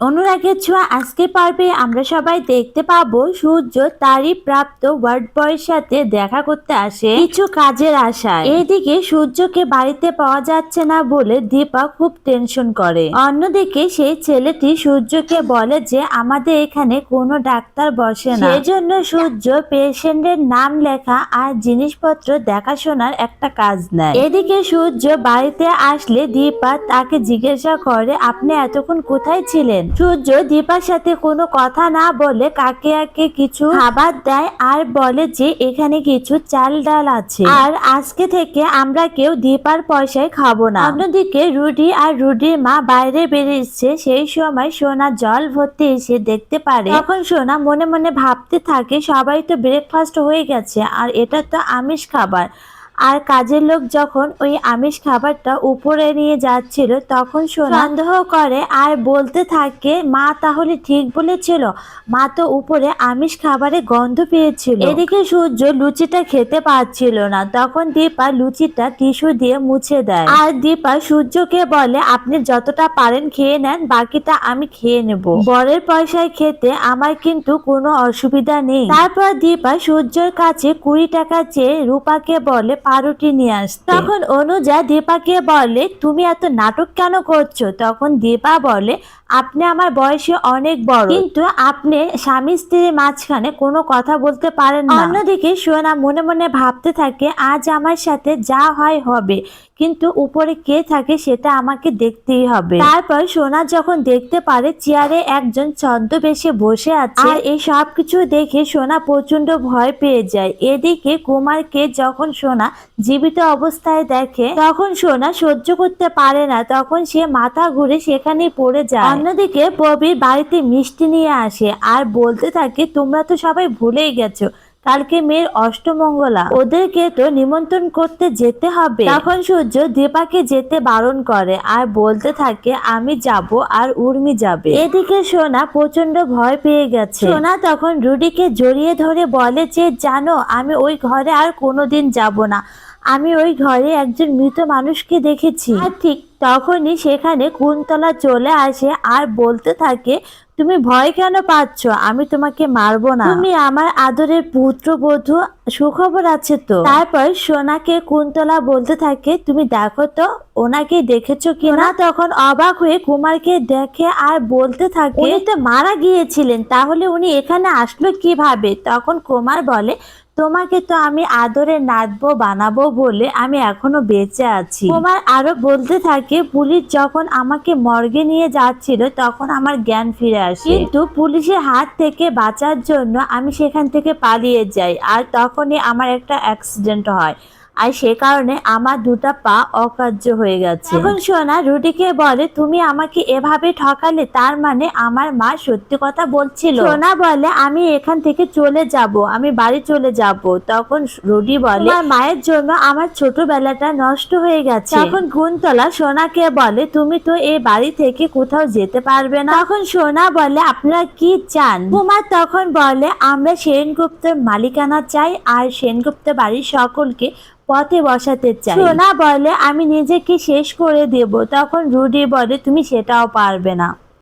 অনুরাগের ছোঁয়া আজকে পর্বে আমরা সবাই দেখতে পাবো। সূর্য তারই প্রাপ্ত ওয়ার্ড বয়ের সাথে দেখা করতে আসে কিছু কাজের আশায়। এদিকে সূর্যকে বাড়িতে পাওয়া যাচ্ছে না বলে দীপা খুব টেনশন করে। অন্যদিকে সেই ছেলেটি সূর্যকে বলে যে আমাদের এখানে কোনো ডাক্তার বসে না। সেজন্য সূর্য পেশেন্টের নাম লেখা আর জিনিসপত্র দেখাশোনার একটা কাজ নেয়। এদিকে সূর্য বাড়িতে আসলে দীপা তাকে জিজ্ঞাসা করে, আপনি এতক্ষণ কোথায় ছিলেন? সূর্য দীপার সাথে কোনো কথা না বলে কাকে আকে কিছু খাবার দেয় আর বলে যে এখানে কিছু চাল ডাল আছে। আর আজকে থেকে আমরা কেউ দীপার পয়সায় খাব না। অন্যদিকে রুডি আর রুডির মা বাইরে বেরিয়েছে, সেই সময় সোনা জল ভর্তি এসে দেখতে পারে। তখন সোনা মনে মনে ভাবতে থাকে, সবাই তো ব্রেকফাস্ট হয়ে গেছে, আর এটা তো আমিষ খাবার। আর কাজের লোক যখন ওই আমিষ খাবারটা উপরে নিয়ে যাচ্ছিল, তখন সন্দেহ করে আর বলতে থাকে, মা তাহলে ঠিক বলেছিল, মা তো উপরে আমিষ খাবারে গন্ধ পেয়েছিল। এদিকে সূর্য লুচিটা খেতে পারছিল না। তখন দীপা লুচিটা টিস্যু দিয়ে মুছে দেয়। আর দীপা সূর্যকে বলে, আপনি যতটা পারেন খেয়ে নেন, বাকিটা আমি খেয়ে নেব। বরের পয়সায় খেতে আমার কিন্তু কোনো অসুবিধা নেই। তারপর দীপা সূর্যের কাছে কুড়ি টাকা চেয়ে রূপাকে বলে পাউরুটি নিয়ে আসতে। তখন অনুজা দীপাকে বলে, তুমি এত নাটক কেন করছ? তখন দীপা বলে, আপনি আমার বয়সে অনেক বড়। কিন্তু আপনি স্বামী স্ত্রীর মাঝখানে কোনো কথা বলতে পারেন না। অন্যদিকে সোনা মনে মনে ভাবতে থাকে, আজ আমার সাথে যা হয় হবে। কিন্তু উপরে কে থাকে সেটা আমাকে দেখতেই হবে। তারপর সোনা যখন দেখতে পারে, চেয়ারে একজন ছদ্মবেশে বসে আছে। আর এই সব কিছু দেখে সোনা প্রচণ্ড ভয় পেয়ে যায়। এদিকে কুমারকে যখন সোনা জীবিত অবস্থায় দেখে তখন সোনা সহ্য করতে পারে না। তখন সে মাথা ঘুরে সেখানে পড়ে যায়। অন্যদিকে প্রবীর বাড়িতে মিষ্টি নিয়ে আসে। আর বলতে থাকে, তোমরা তো সবাই ভুলেই গেছো। কালকে মেয়ের অষ্টমঙ্গলা ওদেরকে তো নিমন্ত্রণ করতে যেতে হবে। তখন সূর্য দীপাকে যেতে বারণ করে আর বলতে থাকে, আমি যাব আর উর্মি যাবে। এদিকে সোনা প্রচণ্ড ভয় পেয়ে গেছে। সোনা তখন রুডিকে জড়িয়ে ধরে বলে যে, জানো, আমি ওই ঘরে আর কোনোদিন যাব না। আমি ওই ঘরে একজন মৃত মানুষকে দেখেছি। আর ঠিক তখনই সেখানে কুন্তলা চলে আসে আর বলতে থাকে, তুমি ভয় কেন পাচ্ছ? আমি তোমাকে মারবো না। তুমি আমার আদরের পুত্র পুত্রবধূ, সুখবর আছে তো? তারপর সোনাকে কুন্তলা বলতে থাকে, তুমি দেখো তো, ওনাকে দেখেছ কি না তখন অবাক হয়ে কুমারকে দেখে আর বলতে থাকে তো মারা গিয়েছিলেন, তাহলে উনি এখানে আসলো কীভাবে? তখন কুমার বলে তোমাকে তো আমি আদরে নাচবো বানাবো বলে আমি এখনও বেঁচে আছি। তোমার আরও বলতে থাকে, পুলিশ যখন আমাকে মর্গে নিয়ে যাচ্ছিল তখন আমার জ্ঞান ফিরে আসে। কিন্তু পুলিশের হাত থেকে বাঁচার জন্য আমি সেখান থেকে পালিয়ে যাই, আর তখনই আমার একটা অ্যাক্সিডেন্ট হয়। আর সে কারণে আমার দুটা পা অকার্য হয়ে গেছে। এখন সোনা রুডিকে বলে তুমি আমাকে এভাবে ঠকালে তার মানে আমার মা সত্যি কথা বলছিল? সোনা বলে আমি এখান থেকে চলে যাব আমি বাড়ি চলে যাব। তখন রুডি বলে আমার মায়ের জন্য আমার ছোটবেলাটা নষ্ট হয়ে গেছে। তখন কুন্তলা সোনাকে বলে তুমি তো এই বাড়ি থেকে কোথাও যেতে পারবে না। তখন সোনা বলে আপনারা কি চান? কুমার তখন বলে আমরা সেনগুপ্তের মালিকানা চাই আর সেনগুপ্ত বাড়ির সকলকে পথে বসাতে চাই। সোনা বলে, আমি নিজেকে শেষ করে দেব। তখন রুডি বলে, তুমি সেটাও পারবে না।